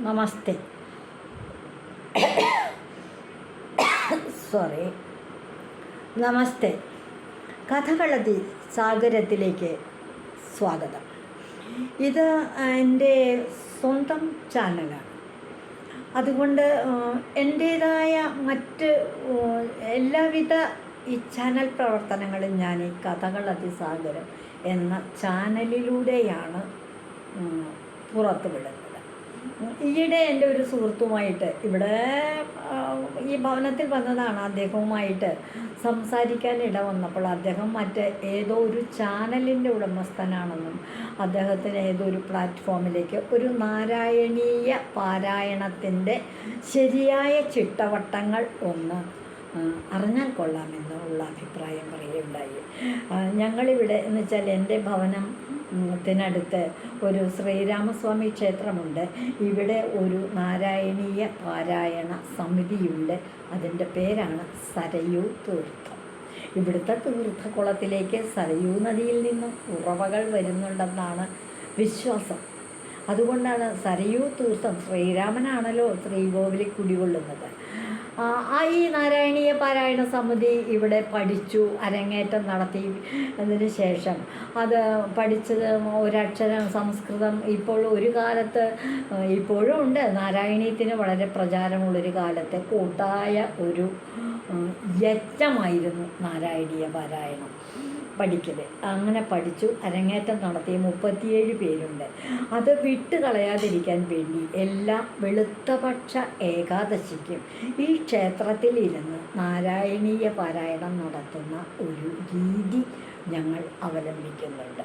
നമസ്തേ. Sorry നമസ്തേ. കഥകളതി സാഗരത്തിലേക്ക് സ്വാഗതം. ഇത് എന്റെ സ്വന്തം ചാനലാണ്. അതുകൊണ്ട് എന്റേതായ മറ്റ് എല്ലാവിധ ഈ ചാനൽ പ്രവർത്തനങ്ങളും ഞാൻ ഈ കഥകൾ അതിസാഗരം എന്ന ചാനലിലൂടെയാണ് പുറത്തുവിടുന്നത്. വിടുന്നത് ഈയിടെ എന്റെ ഒരു സുഹൃത്തുമായിട്ട് ഇവിടെ ഈ ഭവനത്തിൽ വന്നതാണ് അദ്ദേഹവുമായിട്ട് സംസാരിക്കാൻ ഇട വന്നപ്പോൾ. അദ്ദേഹം മറ്റ് ഏതോ ഒരു ചാനലിന്റെ ഉടമസ്ഥനാണെന്നും അദ്ദേഹത്തിന് ഏതോ ഒരു പ്ലാറ്റ്ഫോമിലേക്ക് ഒരു നാരായണീയ പാരായണത്തിന്റെ ശരിയായ ചിട്ടവട്ടങ്ങൾ ഒന്ന് അറിഞ്ഞാൽ കൊള്ളാമെന്നുള്ള അഭിപ്രായം പറയുകയുണ്ടായി. ഞങ്ങളിവിടെ എന്ന് വെച്ചാൽ എന്റെ ഭവനം ത്തിനടുത്ത് ഒരു ശ്രീരാമസ്വാമി ക്ഷേത്രമുണ്ട്. ഇവിടെ ഒരു നാരായണീയ പാരായണ സമിതിയുണ്ട്. അതിന്റെ പേരാണ് സരയൂ തീർത്ഥം. ഇവിടുത്തെ തീർത്ഥക്കുളത്തിലേക്ക് സരയൂ നദിയിൽ നിന്നും ഉറവകൾ വരുന്നുണ്ടെന്നാണ് വിശ്വാസം. അതുകൊണ്ടാണ് സരയൂ തീർത്ഥം ശ്രീരാമനാണല്ലോ ശ്രീകോവിലിൽ കുടികൊള്ളുന്നത്. ആ ഈ നാരായണീയ പാരായണ സമിതി ഇവിടെ പഠിച്ചു അരങ്ങേറ്റം നടത്തി അതിന് ശേഷം. അത് പഠിച്ചത് ഒരക്ഷരം സംസ്കൃതം ഇപ്പോൾ ഒരു കാലത്ത് ഇപ്പോഴും ഉണ്ട്. നാരായണീയത്തിന് വളരെ പ്രചാരമുള്ളൊരു കാലത്ത് കൂട്ടായ ഒരു യജ്ഞമായിരുന്നു നാരായണീയ പാരായണം. പഠിക്കൽ അങ്ങനെ പഠിച്ചു. അരങ്ങേറ്റം നടത്തിയ മുപ്പത്തിയേഴ് പേരുണ്ട്. അത് വിട്ട് കളയാതിരിക്കാൻ വേണ്ടി എല്ലാ വെളുത്തപക്ഷ ഏകാദശിക്കും ഈ ക്ഷേത്രത്തിൽ ഇരുന്ന് നാരായണീയ പാരായണം നടത്തുന്ന ഒരു രീതി ഞങ്ങൾ അവലംബിക്കുന്നുണ്ട്.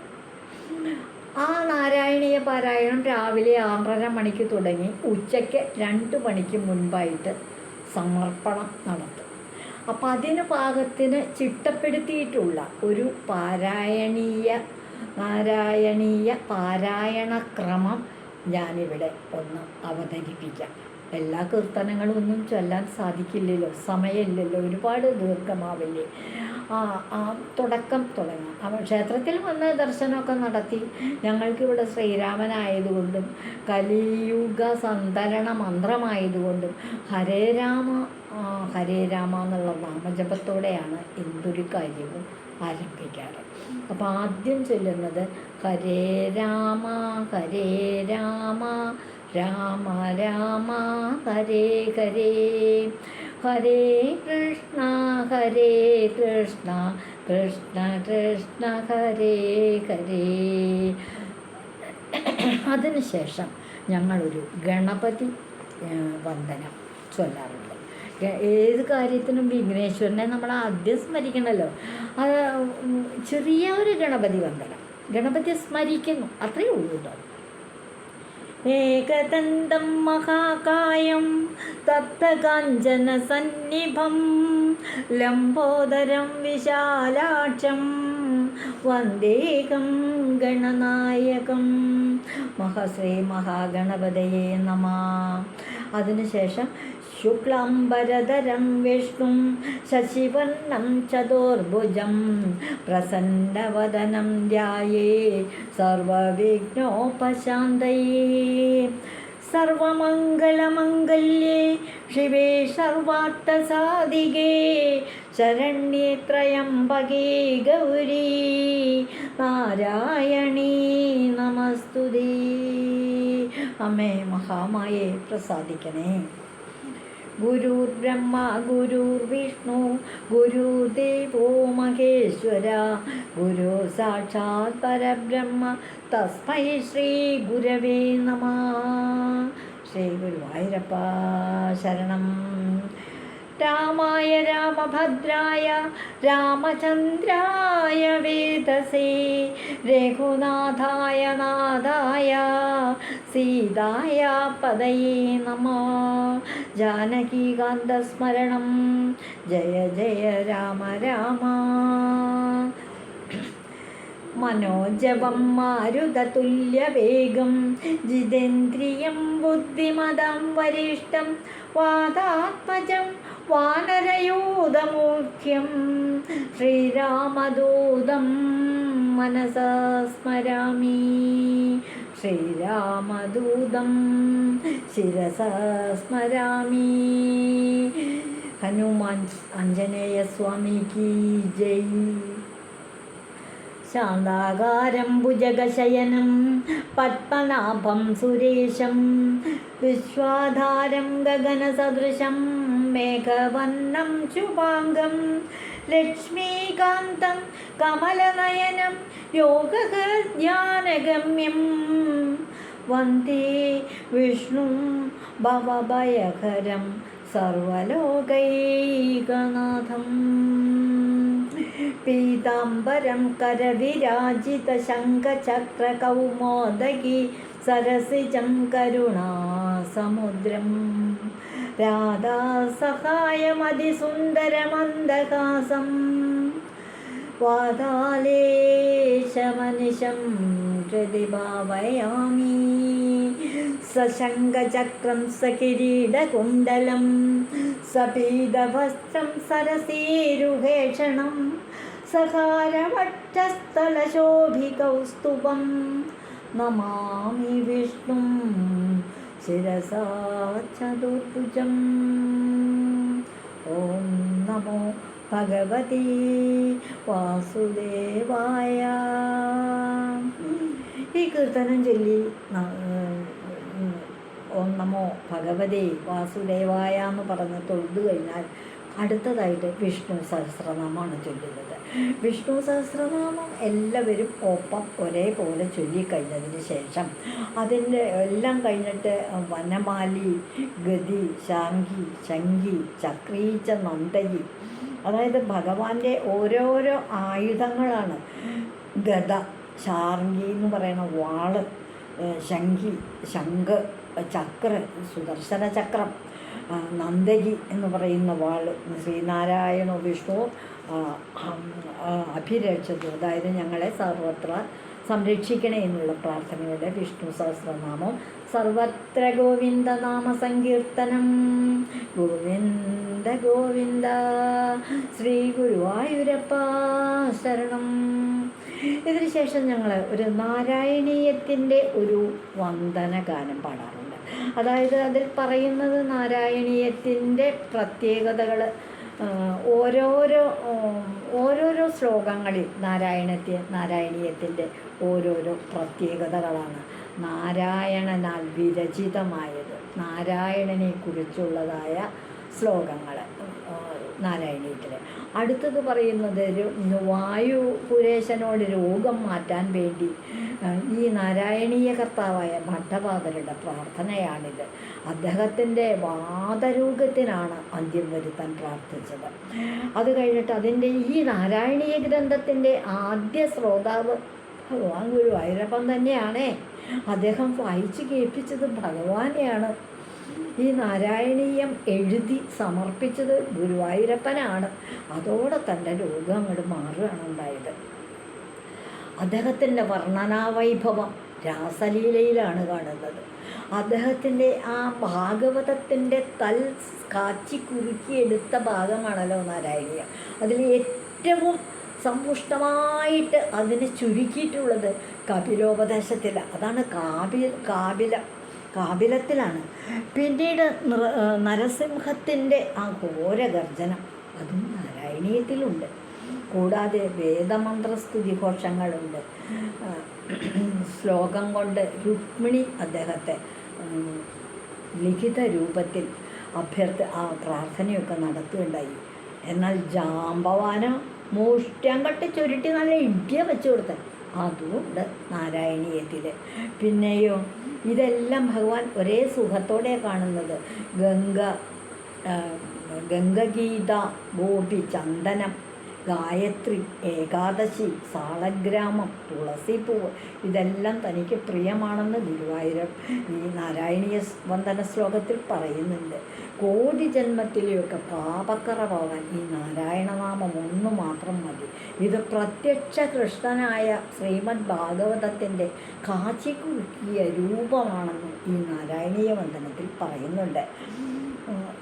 ആ നാരായണീയ പാരായണം രാവിലെ ആറര മണിക്ക് തുടങ്ങി ഉച്ചയ്ക്ക് രണ്ട് മണിക്ക് മുൻപായിട്ട് സമർപ്പണം നടത്തും. അപ്പം അതിന് പാകത്തിന് ചിട്ടപ്പെടുത്തിയിട്ടുള്ള ഒരു പാരായണീയ നാരായണീയ പാരായണക്രമം ഞാനിവിടെ ഒന്ന് അവതരിപ്പിക്കാം. എല്ലാ കീർത്തനങ്ങളും ഒന്നും ചൊല്ലാൻ സാധിക്കില്ലല്ലോ സമയമില്ലല്ലോ ഒരുപാട് ദീർഘമാവില്ലേ. ആ ആ തുടക്കം തുടങ്ങാം. അവ ക്ഷേത്രത്തിൽ വന്ന് ദർശനമൊക്കെ നടത്തി. ഞങ്ങൾക്കിവിടെ ശ്രീരാമനായതുകൊണ്ടും കലിയുഗ സന്തരണ മന്ത്രമായതുകൊണ്ടും ഹരേ രാമ ഹരേ രാമ എന്നുള്ള നാമജപത്തോടെയാണ് എന്തൊരു കാര്യവും ആരംഭിക്കാറ്. അപ്പോൾ ആദ്യം ചൊല്ലുന്നത് ഹരേ രാമ ഹരേ രാമ രാമ രാമ ഹരേ ഹരേ. ഹരേ കൃഷ്ണ ഹരേ കൃഷ്ണ കൃഷ്ണ കൃഷ്ണ ഹരേ ഹരേ. അതിനുശേഷം ഞങ്ങളൊരു ഗണപതി വന്ദനം ചൊല്ലാറുണ്ട്. ഏത് കാര്യത്തിനും വിഘ്നേശ്വരനെ നമ്മൾ ആദ്യം സ്മരിക്കണമല്ലോ അത് ചെറിയ ഒരു ഗണപതി വന്ദനം. ഗണപതിയെ സ്മരിക്കുന്നു. അത്രയേ ഉള്ളൂ കേട്ടോ. ഏകദന്തം മഹാകായം തത്തകാഞ്ചന സന്നിഭം ലംബോദരം വിശാലാക്ഷം വന്ദേകം ഗണനായകം. മഹാശ്രീ മഹാഗണപതയെ നമ. അതിനുശേഷം ശുക്ലാംബരധരം വിഷ്ണും ശശിവർണം ചതുർഭുജം പ്രസന്നവദനം ധ്യായേ സർവവിഘ്നോപശാന്തയേ സർവമംഗളമംഗല്യേ ശിവേ സർവാർത്ഥസാധികേ ശരണ്യേ ത്രയംബകേ ഗൗരീ നാരായണീ നമസ്തുതേ അമ്മേ മഹാമായേ പ്രസാദിക്കണേ। ഗുരുർബ്രഹ്മ ഗുരുർവിഷ്ണു ഗുരുദേവോ മഹേശ്വര ഗുരു സാക്ഷാത് പരബ്രഹ്മ തസ്മൈ ശ്രീ ഗുരവേ നമ. ശ്രീ ഗുരുവായൂരപ്പ ശരണം. രാമായ രാമഭദ്രായ രാമചന്ദ്രായ വേദസേ രഘുനാഥായ നാഥായ സീതായ പദയേ നമ. ജാനകീകാന്തസ്മരണം ജയ ജയ രാമ രാമ. മനോജവം മാരുതതുല്യവേഗം ജിതേന്ദ്രിയം ബുദ്ധിമതം വരിഷ്ടം വാദാത്മജം വാനരയൂതമൂർഖ്യം. ശ്രീരാമദൂതം മനസാ സ്മരാമി. ശ്രീരാമദൂതം ശിരസാ സ്മരാമി. ഹനുമാൻ അഞ്ജനേയ സ്വാമിക്ക് ജയ്. ശാന്താകാരം ഭുജഗശയനം പത്മനാഭം സുരേശം വിശ്വാധാരം ഗഗനസദൃശം മേഘവർണം ശുഭാംഗം ലക്ഷ്മീകാന്തം കമലനയനം യോഗജ്ഞാനഗമ്യം വന്ദേ വിഷ്ണു ഭവഭയകരം സർവലോകൈകനാഥം. പീതാംബരം കരവിരാജിതശങ്കചക്രകൗമോദകി സരസിജം കരുണാസമുദ്രം. രാധാസഹായമതിസുന്ദരമന്ദഹാസം. വാതാലേശമനിശം ഹൃദി ഭാവയാമി സശങ്കചക്രം സകിരീടകുണ്ടലം. സപീതവസ്ത്രം സരസീരുഹേഷണം. സഹാരവക്ഷസ്ഥലശോഭികൗസ്തുഭം നമാമി വിഷ്ണു ശിരസാ ചതുർഭുജം ഓം നമോ ഭഗവതി വാസുദേവായ ഈ കീർത്തനം ചൊല്ലി ഓം നമോ ഭഗവതി വാസുദേവായ എന്ന് പറഞ്ഞ് തൊഴുതു കഴിഞ്ഞാൽ അടുത്തതായിട്ട് വിഷ്ണു സഹസ്രനാമമാണ് ചൊല്ലുന്നത്. വിഷ്ണു സഹസ്രനാമം എല്ലാവരും ഒപ്പം ഒരേപോലെ ചൊല്ലിക്കഴിഞ്ഞതിന് ശേഷം അതിന്റെ എല്ലാം കഴിഞ്ഞിട്ട് വനമാലി ഗതി ശാങ്കി ശങ്കി ചക്രീച്ച നന്ദകി അതായത് ഭഗവാന്റെ ഓരോരോ ആയുധങ്ങളാണ്. ഗത ശാർഗി എന്ന് പറയുന്ന വാൾ ശങ്കി ശംഖ് ചക്ര സുദർശന ചക്രം നന്ദകി എന്ന് പറയുന്ന വാൾ ശ്രീനാരായണ വിഷ്ണു അഭിരക്ഷതു അതായത് ഞങ്ങളെ സർവത്ര സംരക്ഷിക്കണേ എന്നുള്ള പ്രാർത്ഥനയുടെ വിഷ്ണു സഹസ്രനാമം. സർവത്ര ഗോവിന്ദ നാമ സങ്കീർത്തനം. ഗോവിന്ദ ഗോവിന്ദ ശ്രീ ഗുരുവായൂരപ്പ ശരണം. ഇതിനുശേഷം ഞങ്ങൾ ഒരു നാരായണീയത്തിന്റെ ഒരു വന്ദന ഗാനം പാടാറുണ്ട്. അതായത് അതിൽ പറയുന്നത് നാരായണീയത്തിന്റെ പ്രത്യേകതകൾ ഓരോരോ ഓരോരോ ശ്ലോകങ്ങളിൽ നാരായണത്തെ നാരായണീയത്തിന്റെ ഓരോരോ പ്രത്യേകതകളാണ്. നാരായണനാൽ വിരചിതമായത് നാരായണനെ കുറിച്ചുള്ളതായ ശ്ലോകങ്ങൾ നാരായണീയത്തിൽ അടുത്തത് പറയുന്നത് വായു പുരേശനോട് രോഗം മാറ്റാൻ വേണ്ടി ഈ നാരായണീയ കർത്താവായ ഭട്ടപാദരുടെ പ്രാർത്ഥനയാണിത്. അദ്ദേഹത്തിന്റെ വാദരൂപത്തിനാണ് അന്ത്യം വരുത്താൻ പ്രാർത്ഥിച്ചത്. അത് കഴിഞ്ഞിട്ട് അതിന്റെ ഈ നാരായണീയ ഗ്രന്ഥത്തിന്റെ ആദ്യ ശ്രോതാവ് ഭഗവാൻ ഗുരുവായൂരപ്പൻ തന്നെയാണേ. അദ്ദേഹം വായിച്ച് കേൾപ്പിച്ചത് ഭഗവാനെയാണ്. ഈ നാരായണീയം എഴുതി സമർപ്പിച്ചത് ഗുരുവായൂരപ്പനാണ് അതോടെ തന്റെ രോഗം അങ്ങോട്ട് മാറുകയാണ് ഉണ്ടായത്. അദ്ദേഹത്തിന്റെ വർണനാവൈഭവം രാസലീലയിലാണ് കാണുന്നത്. അദ്ദേഹത്തിന്റെ ആ ഭാഗവതത്തിന്റെ തൽ കാച്ചി കുറുക്കിയെടുത്ത ഭാഗമാണല്ലോ നാരായണീയ. അതിൽ ഏറ്റവും സമ്പുഷ്ടമായിട്ട് അതിനെ ചുരുക്കിയിട്ടുള്ളത് കപിലോപദേശത്തിൽ അതാണ് കാപിൽ കാപില കാപിലത്തിലാണ്. പിന്നീട് നരസിംഹത്തിന്റെ ആ ഘോരഗർജനം അതും നാരായണീയത്തിലുണ്ട്. കൂടാതെ വേദമന്ത്രസ്തുതി ഘോഷങ്ങളുണ്ട്. ശ്ലോകം കൊണ്ട് രുക്മിണി അദ്ദേഹത്തെ ലിഖിത രൂപത്തിൽ അഭ്യർത്ഥ ആ പ്രാർത്ഥനയൊക്കെ നടത്തുകയുണ്ടായി. എന്നാൽ ജാമ്പവാന കട്ടി ചുരുട്ടി നല്ല ഇടിയ വെച്ചു കൊടുത്ത. അതുമുണ്ട് നാരായണീയത്തിൽ പിന്നെയോ ഇതെല്ലാം ഭഗവാൻ ഒരേ സുഖത്തോടെ കാണുന്നത്. ഗംഗ ഗംഗഗീത ഗോപി ചന്ദനം ഗായത്രി ഏകാദശി സാളഗ്രാമം തുളസിപ്പൂവ് ഇതെല്ലാം തനിക്ക് പ്രിയമാണെന്ന് ഗുരുവായൂരം ഈ നാരായണീയ വന്ദന ശ്ലോകത്തിൽ പറയുന്നുണ്ട്. കോടി ജന്മത്തിലെയൊക്കെ പാപക്കറ പോകാൻ ഈ നാരായണനാമം ഒന്ന് മാത്രം മതി. ഇത് പ്രത്യക്ഷ കൃഷ്ണനായ ശ്രീമദ് ഭാഗവതത്തിന്റെ കാച്ചിക്കുറുക്കിയ രൂപമാണെന്ന് ഈ നാരായണീയ വന്ദനത്തിൽ പറയുന്നുണ്ട്.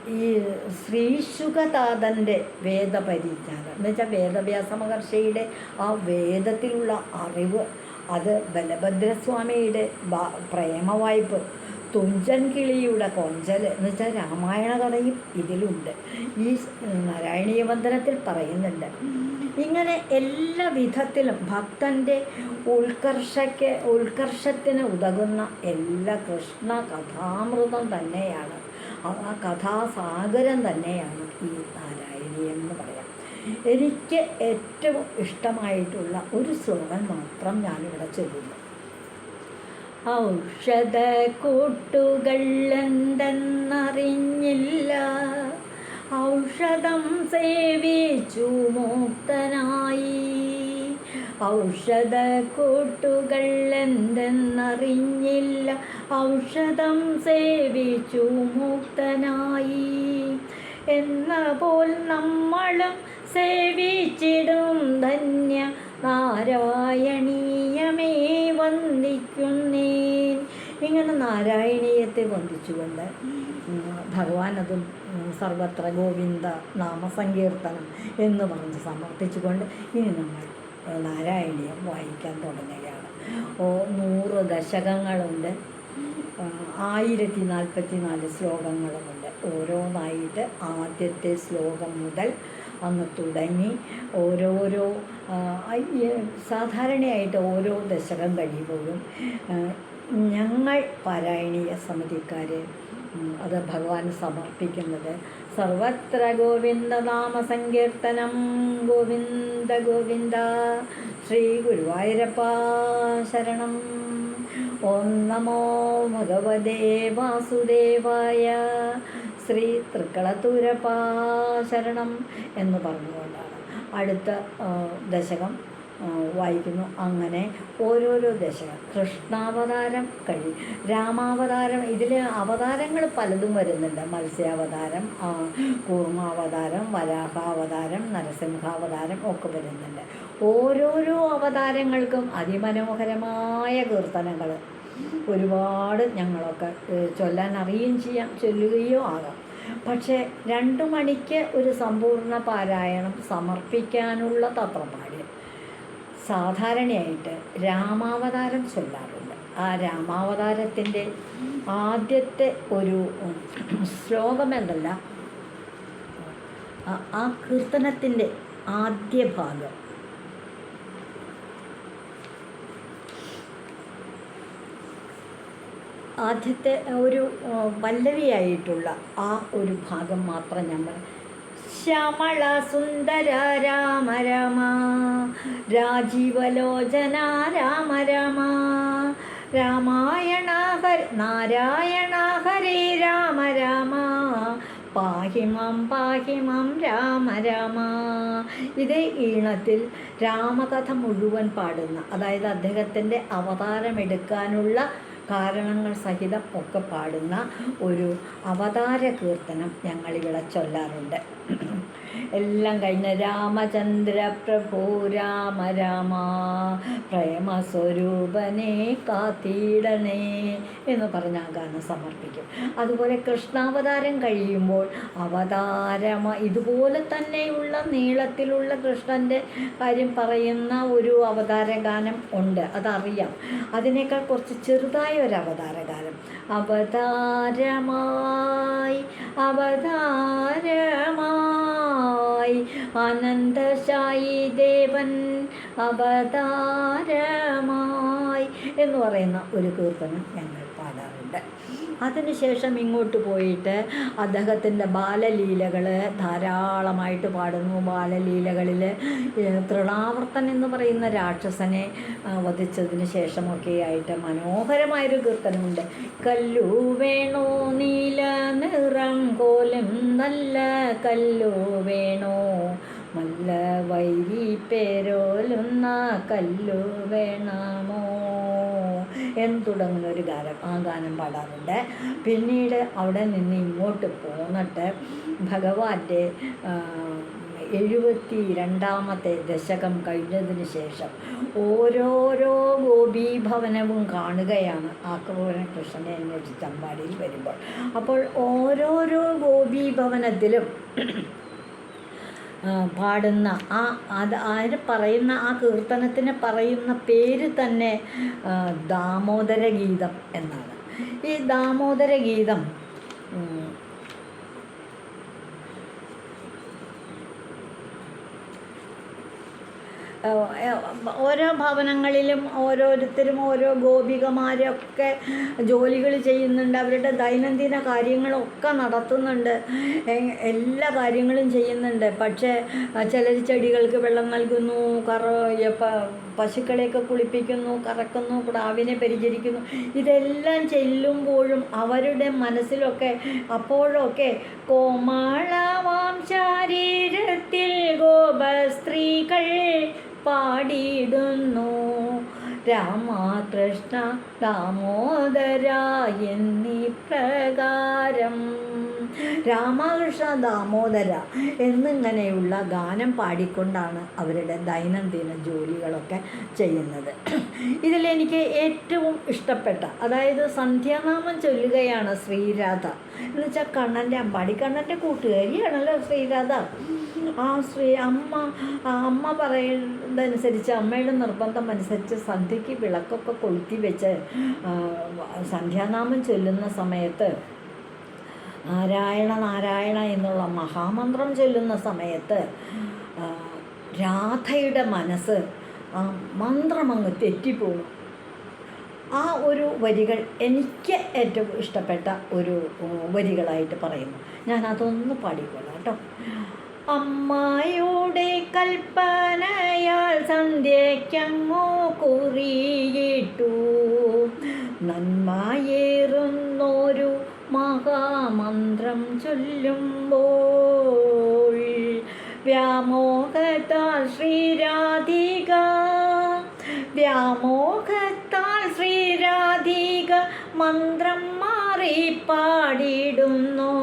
ഈ ശ്രീശുഖതാതന്റെ വേദപരിജ്ഞാനം. എന്ന് വെച്ചാൽ വേദവ്യാസ മഹർഷിയുടെ ആ വേദത്തിലുള്ള അറിവ് അത് ബലഭദ്രസ്വാമിയുടെ പ്രേമവായ്പ് തുഞ്ചൻ കിളിയുടെ കൊഞ്ചൽ എന്ന് വെച്ചാൽ രാമായണ കഥയും ഇതിലുണ്ട്. ഈ നാരായണീയ വന്ദനത്തിൽ പറയുന്നുണ്ട്. ഇങ്ങനെ എല്ലാ വിധത്തിലും ഭക്തന്റെ ഉത്കർഷയ്ക്ക് ഉത്കർഷത്തിന് ഉതകുന്ന എല്ലാ കൃഷ്ണ കഥാമൃതം തന്നെയാണ്. ആ കഥാസാഗരം തന്നെയാണ് ഈ നാരായണി എന്ന് പറയാം. എനിക്ക് ഏറ്റവും ഇഷ്ടമായിട്ടുള്ള ഒരു ശ്ലോകം മാത്രം ഞാനിവിടെ ചൊല്ലുന്നു. ഔഷധ കൂട്ടുകൾ എന്തെന്നറിഞ്ഞില്ല. ഔഷധം സേവിച്ചു മുക്തനായി ഔഷധ കൂട്ടുകൾ എന്തെന്നറിഞ്ഞില്ല ഔഷധം സേവിച്ചു മുക്തനായി. എന്ന പോൽ നമ്മളും സേവിച്ചിടും ധന്യ നാരായണീയമേ വന്ദിക്കുന്നേൻ. ഇങ്ങനെ നാരായണീയത്തെ വന്ദിച്ചുകൊണ്ട് ഭഗവാൻ അതും സർവത്ര ഗോവിന്ദ നാമസങ്കീർത്തനം എന്ന് പറഞ്ഞ് സമർപ്പിച്ചുകൊണ്ട് ഇനി നമ്മൾ നാരായണീയം വായിക്കാൻ തുടങ്ങുകയാണ്. ഓ നൂറ് ദശകങ്ങളുണ്ട്. ആയിരത്തി നാൽപ്പത്തി നാല് ശ്ലോകങ്ങളുമുണ്ട്. ഓരോന്നായിട്ട് ആദ്യത്തെ ശ്ലോകം മുതൽ അങ്ങ് തുടങ്ങി ഓരോരോ സാധാരണയായിട്ട് ഓരോ ദശകം കഴിയുമ്പോഴും ഞങ്ങൾ പാരായണീയ സമിതിക്കാരെ അത് ഭഗവാൻ സമർപ്പിക്കുന്നത് സർവത്ര ഗോവിന്ദ നാമ സങ്കീർത്തനം ഗോവിന്ദ ഗോവിന്ദ ശ്രീ ഗുരുവായൂരപ്പ ശരണം. ഓം നമോ ഭഗവതേ വാസുദേവായ ശ്രീ തൃക്കളത്തൂരപ്പ ശരണം എന്ന് പറഞ്ഞുകൊണ്ടാണ് അടുത്ത ദശകം വായിക്കുന്നു. അങ്ങനെ ഓരോരോ ദശകം കൃഷ്ണാവതാരം കഴി രാമാവതാരം ഇതിൽ അവതാരങ്ങൾ പലതും വരുന്നുണ്ട്. മത്സ്യാവതാരം കൂർമാവതാരം വരാഹാവതാരം നരസിംഹാവതാരം ഒക്കെ വരുന്നുണ്ട്. ഓരോരോ അവതാരങ്ങൾക്കും അതിമനോഹരമായ കീർത്തനങ്ങൾ ഒരുപാട് ഞങ്ങളൊക്കെ ചൊല്ലാൻ അറിയുകയും ചെയ്യാം ചൊല്ലുകയോ ആകാം. പക്ഷേ രണ്ടു മണിക്ക് ഒരു സമ്പൂർണ പാരായണം സമർപ്പിക്കാനുള്ള തത്രപ്പാട് സാധാരണയായിട്ട് രാമാവതാരം ചൊല്ലാറുണ്ട്. ആ രാമാവതാരത്തിന്റെ ആദ്യത്തെ ഒരു ശ്ലോകമെന്നല്ല ആ- കീർത്തനത്തിന്റെ ആദ്യ ഭാഗം. ആദ്യത്തെ ഒരു വല്ലവിയായിട്ടുള്ള ആ ഒരു ഭാഗം മാത്രം നമ്മൾ ശ്യാമള സുന്ദര രാമ രമ രാജീവലോചന രാമ രമ രാമായണ നാരായണ ഹരേ രാമ രാമ പാഹിമം പാഹിമം രാമ രാമ. ഇതേ ഈണത്തിൽ രാമകഥ മുഴുവൻ പാടുന്ന അതായത് അദ്ദേഹത്തിന്റെ അവതാരമെടുക്കാനുള്ള കാരണങ്ങൾ സഹിതം ഒക്കെ പാടുന്ന ഒരു അവതാര കീർത്തനം ഞങ്ങളിവിടെ ചൊല്ലാറുണ്ട്. എല്ലാം കഴിഞ്ഞ് രാമചന്ദ്ര പ്രഭു രാമ രാമ പ്രേമസ്വരൂപനെ കാത്തിടണേ എന്ന് പറഞ്ഞ ആ ഗാനം സമർപ്പിക്കും. അതുപോലെ കൃഷ്ണാവതാരം കഴിയുമ്പോൾ അവതാരമ ഇതുപോലെ തന്നെയുള്ള നീളത്തിലുള്ള കൃഷ്ണന്റെ കാര്യം പറയുന്ന ഒരു അവതാര ഗാനം ഉണ്ട്. അതറിയാം. അതിനേക്കാൾ കുറച്ച് ചെറുതായ ഒരു അവതാര ഗാനം അവതാരമായി അവതാരമായി. ആനന്ദശായി ദേവൻ അവതാരമായി എന്ന് പറയുന്ന ഒരു കീർത്തനം ഞങ്ങൾ പാടാറുണ്ട് അതിനുശേഷം ഇങ്ങോട്ട് പോയിട്ട് അദ്ദേഹത്തിന്റെ ബാലലീലകൾ ധാരാളമായിട്ട് പാടുന്നു. ബാലലീലകളിൽ തൃണാവർത്തൻ എന്ന് പറയുന്ന രാക്ഷസനെ വധിച്ചതിന് ശേഷമൊക്കെ ആയിട്ട് മനോഹരമായൊരു കീർത്തനമുണ്ട്. കല്ലു വേണോ നീല നിറം കോലും നല്ല കല്ലു വേണോ? നല്ല വൈരി പേരോലുന്ന കല്ലു വേണമോ? എന്ന് തുടങ്ങുന്ന ഒരു ഗാനം ആ ഗാനം പാടാറുണ്ട്. പിന്നീട് അവിടെ നിന്ന് ഇങ്ങോട്ട് പോന്നിട്ട് ഭഗവാന്റെ എഴുപത്തി രണ്ടാമത്തെ ദശകം കഴിഞ്ഞതിന് ശേഷം ഓരോരോ ഗോപീഭവനവും കാണുകയാണ് ആക്രമണ കൃഷ്ണനെ അന്വേഷിച്ച് ചമ്പാടിയിൽ വരുമ്പോൾ. അപ്പോൾ ഓരോരോ ഗോപീഭവനത്തിലും പാടുന്ന ആ അത് അതിന് പറയുന്ന ആ കീർത്തനത്തിന് പറയുന്ന പേര് തന്നെ ദാമോദര ഗീതം എന്നാണ്. ഈ ദാമോദര ഗീതം ഓരോ ഭവനങ്ങളിലും ഓരോരുത്തരും ഓരോ ഗോപികമാരൊക്കെ ജോലികൾ ചെയ്യുന്നുണ്ട്. അവരുടെ ദൈനംദിന കാര്യങ്ങളൊക്കെ നടത്തുന്നുണ്ട്. എല്ലാ കാര്യങ്ങളും ചെയ്യുന്നുണ്ട്. പക്ഷേ ചിലർ ചെടികൾക്ക് വെള്ളം നൽകുന്നു കറ പശുക്കളെയൊക്കെ കുളിപ്പിക്കുന്നു കറക്കുന്നു പ്രാവിനെ പരിചരിക്കുന്നു. ഇതെല്ലാം ചെല്ലുമ്പോഴും അവരുടെ മനസ്സിലൊക്കെ അപ്പോഴൊക്കെ കോമാളവാം ശരീരത്തിൽ ഗോപസ്ത്രീകൾ പാടിയിടുന്നു. രാമകൃഷ്ണ ദാമോദര എന്നീ പ്രകാരം രാമകൃഷ്ണ ദാമോദര എന്നിങ്ങനെയുള്ള ഗാനം പാടിക്കൊണ്ടാണ് അവരുടെ ദൈനംദിന ജോലികളൊക്കെ ചെയ്യുന്നത്. ഇതിലെനിക്ക് ഏറ്റവും ഇഷ്ടപ്പെട്ട അതായത് സന്ധ്യാനാമം ചൊല്ലുകയാണ് ശ്രീരാധ. എന്ന് വെച്ചാൽ കണ്ണന്റെ അമ്പാടി കണ്ണന്റെ കൂട്ടുകാരിയാണല്ലോ ശ്രീരാധ. ആ ശ്രീ അമ്മ അമ്മ പറയുന്നതനുസരിച്ച് അമ്മയുടെ നിർബന്ധം അനുസരിച്ച് സന്ധ്യയ്ക്ക് വിളക്കൊക്കെ കൊളുത്തി വെച്ച് സന്ധ്യാനാമം ചൊല്ലുന്ന സമയത്ത് നാരായണ നാരായണ എന്നുള്ള മഹാമന്ത്രം ചൊല്ലുന്ന സമയത്ത് രാധയുടെ മനസ്സ് ആ മന്ത്രം അങ്ങ് തെറ്റിപ്പോകും. ആ ഒരു വരികൾ എനിക്ക് ഏറ്റവും ഇഷ്ടപ്പെട്ട ഒരു വരികളായിട്ട് പറയുന്നു. ഞാൻ അതൊന്ന് പാടിക്കൊള്ളാം കേട്ടോ. അമ്മായുടെ കൽപ്പനയാൽ സന്ധ്യയ്ക്കങ്ങോ കുറിയിട്ടു നന്മയേറുന്നൊരു മഹാമന്ത്രം ചൊല്ലുമ്പോൾ വ്യാമോഹത്താൽ ശ്രീരാധിക വ്യാമോഹത്താൽ ശ്രീരാധിക മന്ത്രം മാറി പാടിടുന്നു.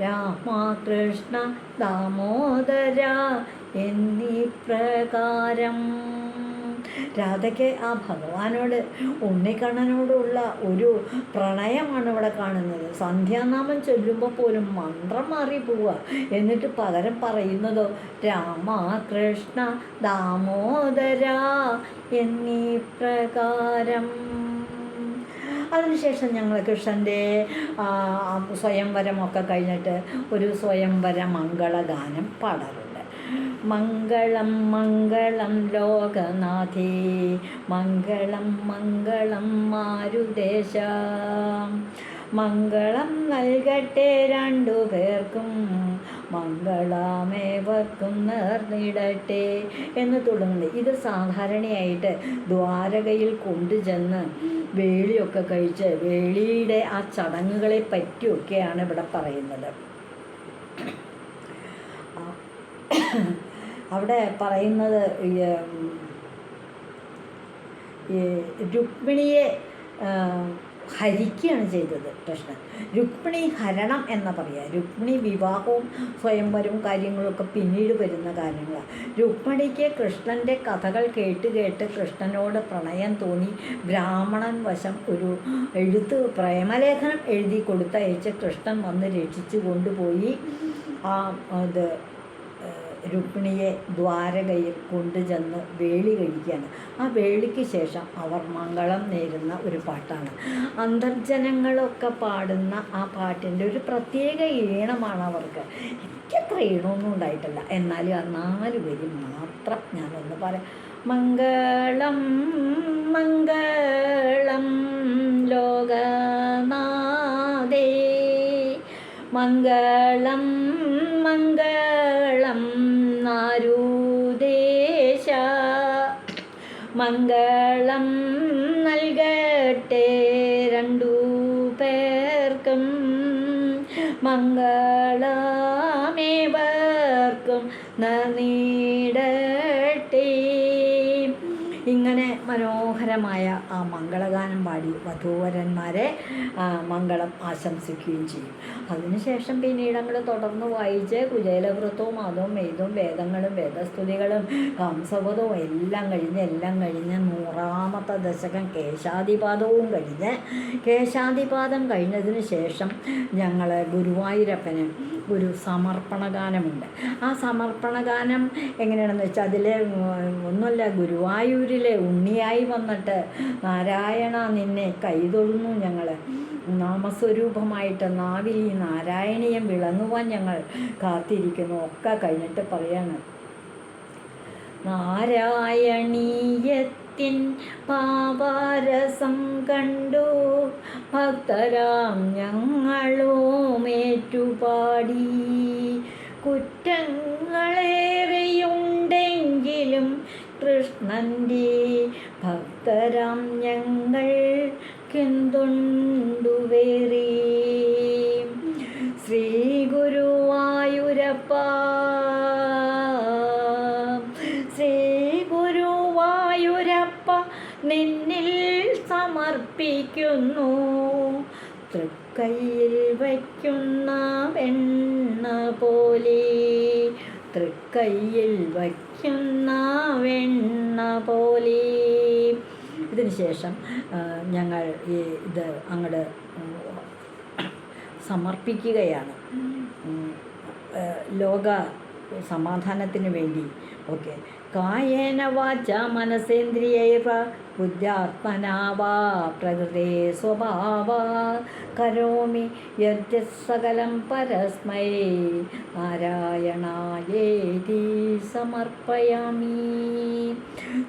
രാമകൃഷ്ണ ദാമോദര എന്നീ പ്രകാരം രാധയ്ക്ക് ആ ഭഗവാനോട് ഉണ്ണിക്കണ്ണനോടുള്ള ഒരു പ്രണയമാണ് ഇവിടെ കാണുന്നത്. സന്ധ്യാനാമം ചൊല്ലുമ്പോൾ പോലും മന്ത്രം മാറി പോവുക. എന്നിട്ട് പകരം പറയുന്നതോ രാമകൃഷ്ണ ദാമോദര എന്നീ പ്രകാരം. അതിനുശേഷം ഞങ്ങൾ കൃഷ്ണന്റെ സ്വയംവരമൊക്കെ കഴിഞ്ഞിട്ട് ഒരു സ്വയംവര മംഗളഗാനം പാടാറുണ്ട്. മംഗളം മംഗളം ലോകനാഥേ. മംഗളം മംഗളം മാരുദേശ മംഗളം നൽകട്ടെ രണ്ടു പേർക്കും. മംഗളാമേവർക്കും നേർന്നിടട്ടെ എന്ന് തുടങ്ങുന്നത് ഇത് സാധാരണയായിട്ട് ദ്വാരകയിൽ കൊണ്ടുചെന്ന് വേളിയൊക്കെ കഴിച്ച് വേളിയുടെ ആ ചടങ്ങുകളെ പറ്റിയൊക്കെയാണ് ഇവിടെ പറയുന്നത് ആ, അവിടെ പറയുന്നത് രുക്മിണിയെ ഹരിക്കുകയാണ് ചെയ്തത് പ്രശ്നം രുക്മിണി ഹരണം എന്ന പറയുക രുക്മിണി വിവാഹവും സ്വയംവരവും കാര്യങ്ങളൊക്കെ പിന്നീട് വരുന്ന കാര്യങ്ങളാണ് രുക്മിണിക്ക് കൃഷ്ണന്റെ കഥകൾ കേട്ട് കേട്ട് കൃഷ്ണനോട് പ്രണയം തോന്നി ബ്രാഹ്മണൻ വശം ഒരു എഴുത്ത് പ്രേമലേഖനം എഴുതി കൊടുത്തയച്ച് കൃഷ്ണൻ വന്ന് രക്ഷിച്ചു കൊണ്ടുപോയി. ആ ഏഹ്, രുക്മിണിയെ ദ്വാരകയിൽ കൊണ്ടുചെന്ന് വേളി കഴിക്കുകയാണ്. ആ വേളിക്ക് ശേഷം അവർ മംഗളം നേരുന്ന ഒരു പാട്ടാണ്. അന്തർജനങ്ങളൊക്കെ പാടുന്ന ആ പാട്ടിന്റെ ഒരു പ്രത്യേക ഈണമാണ് അവർക്ക്. എനിക്കത്ര ഈണമൊന്നും ഉണ്ടായിട്ടില്ല. എന്നാലും ആ നാല് വരി മാത്രം ഞാനൊന്ന് പറയാം. മംഗളം മംഗളം ലോകനാദേ മംഗളം മംഗളം മംഗളം നൽകട്ടെ രണ്ടു പേർക്കും. മംഗളമേവർക്കും നീടട്ടെ മനോഹരമായ ആ മംഗളഗാനം പാടി വധൂവരന്മാരെ മംഗളം ആശംസിക്കുകയും ചെയ്യും. അതിനുശേഷം പിന്നീട് അങ്ങോട്ട് തുടർന്ന് വായിച്ച് കുചേലവൃത്തവും അതും ഇതും വേദങ്ങളും വേദസ്തുതികളും കംസവതവും എല്ലാം കഴിഞ്ഞ് എല്ലാം കഴിഞ്ഞ് നൂറാമത്തെ ദശകം കേശാദിപാദവും കഴിഞ്ഞ് കേശാദിപാദം കഴിഞ്ഞതിന് ശേഷം ഞങ്ങൾ ഗുരുവായൂരപ്പന് ഒരു സമർപ്പണ ഗാനമുണ്ട് ആ സമർപ്പണ ഗാനം എങ്ങനെയാണെന്ന് വെച്ചാൽ അതിൽ ഒന്നുമല്ല ഗുരുവായൂരിലെ ഉണ്ണിയായി വന്നിട്ട് നാരായണ നിന്നെ കൈതൊഴുന്നു ഞങ്ങൾ നാമസ്വരൂപമായിട്ട് നാവിൽ ഈ നാരായണീയം വിളങ്ങുവാൻ ഞങ്ങൾ കാത്തിരിക്കുന്നു ഒക്കെ കഴിഞ്ഞിട്ട് പറയാണ്. നാരായണീയത്തിൻ പാപാരസം കണ്ടു ഭക്തരാം ഞങ്ങളോമേറ്റുപാടി കുറ്റങ്ങളേറെയുണ്ടെങ്കിലും കൃഷ്ണന്റെ ഭക്തരാം ഞങ്ങൾ കെന്തുണ്ടുവേറി സമർപ്പിക്കുന്നു തൃക്കൈയിൽ വയ്ക്കുന്ന വെണ്ണ പോലെ തൃക്കൈയിൽ വയ്ക്കുന്ന വെണ്ണ പോലെ. ഇതിന് ശേഷം ഞങ്ങൾ ഈ ഇത് അങ്ങോട്ട് സമർപ്പിക്കുകയാണ്. ലോക സമാധാനത്തിന് വേണ്ടി. ഓക്കെ. കായേന വാച മനസേന്ദ്രിയൈവ ബുദ്ധ്യാത്മനാവാ പ്രകൃതേ സ്വഭാവ. കരോമി യദ്സകലം പരസ്മൈ നാരായണായേതി സമർപ്പയാമി.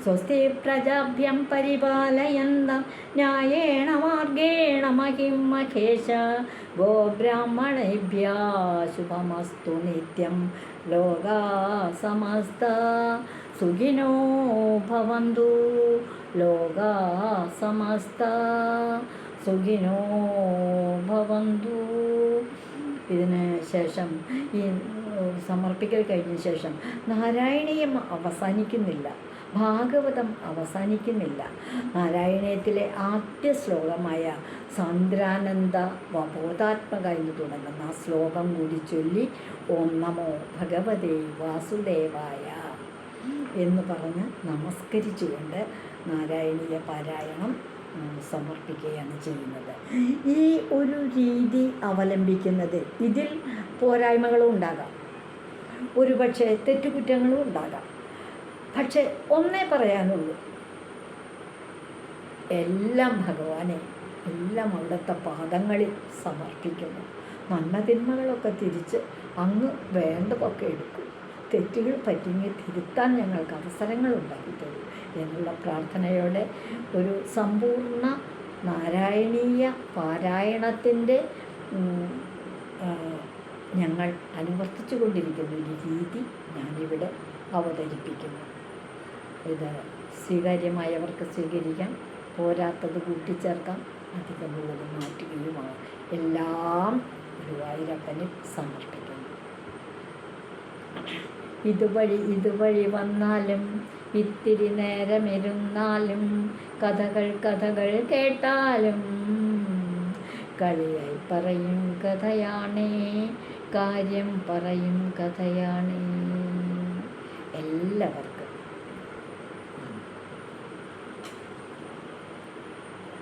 സ്വസ്തി പ്രജാഭ്യം പരിപാലയന്തം ന്യായേണ മാർഗേണ മഹിം മഹേശ ഗോബ്രാഹ്മണേഭ്യ ശുഭമസ്തു നിത്യം ലോകാ സമസ്ത സുഖിനോ ഭവന്തു. ലോകാ ഇതിന് ശേഷം ഈ സമർപ്പിക്കൽ കഴിഞ്ഞ ശേഷം നാരായണീയം അവസാനിക്കുന്നില്ല. ഭാഗവതം അവസാനിക്കുന്നില്ല. നാരായണീയത്തിലെ ആദ്യ ശ്ലോകമായ സാന്ദ്രാനന്ദ വബോധാത്മക എന്ന് തുടങ്ങുന്ന ആ ശ്ലോകം കൂടി ചൊല്ലി ഓം നമോ ഭഗവതേ വാസുദേവായ എന്ന് പറഞ്ഞ് നമസ്കരിച്ചുകൊണ്ട് നാരായണീയ പാരായണം സമർപ്പിക്കുകയാണ് ചെയ്യുന്നത്. ഈ ഒരു രീതി അവലംബിക്കുന്നത് ഇതിൽ പോരായ്മകളും ഉണ്ടാകാം. ഒരുപക്ഷെ തെറ്റുകുറ്റങ്ങളും ഉണ്ടാകാം. പക്ഷെ ഒന്നേ പറയാനുള്ളൂ. എല്ലാം ഭഗവാനെ എല്ലാം അവിടുത്തെ പാദങ്ങളിൽ സമർപ്പിക്കുന്നു. നന്മതിന്മകളൊക്കെ തിരിച്ച് അങ്ങ് വേണ്ടതൊക്കെ എടുക്കും. തെറ്റുകൾ പറ്റിങ്ങി തിരുത്താൻ ഞങ്ങൾക്ക് അവസരങ്ങൾ ഉണ്ടാക്കി തരും. എന്നുള്ള പ്രാർത്ഥനയോടെ ഒരു സമ്പൂർണ നാരായണീയ പാരായണത്തിന്റെ ഞങ്ങൾ അനുവർത്തിച്ചു കൊണ്ടിരിക്കുന്ന ഒരു രീതി ഞാനിവിടെ അവതരിപ്പിക്കുന്നു. ഇത് സ്വീകാര്യമായവർക്ക് സ്വീകരിക്കാം പോരാത്തത് കൂട്ടിച്ചേർക്കാം അധികമുള്ളത് മാറ്റുകയുമാണ്. എല്ലാം ഗുരുവായൂരപ്പന് സമർപ്പിക്കുന്നു. ഇതുവഴി ഇതുവഴി വന്നാലും ഇത്തിരി നേരമിരുന്നാലും കഥകൾ കഥകൾ കേട്ടാലും കളിയായി പറയും കഥയാണേ കാര്യം പറയും കഥയാണേ. എല്ലാവർക്കും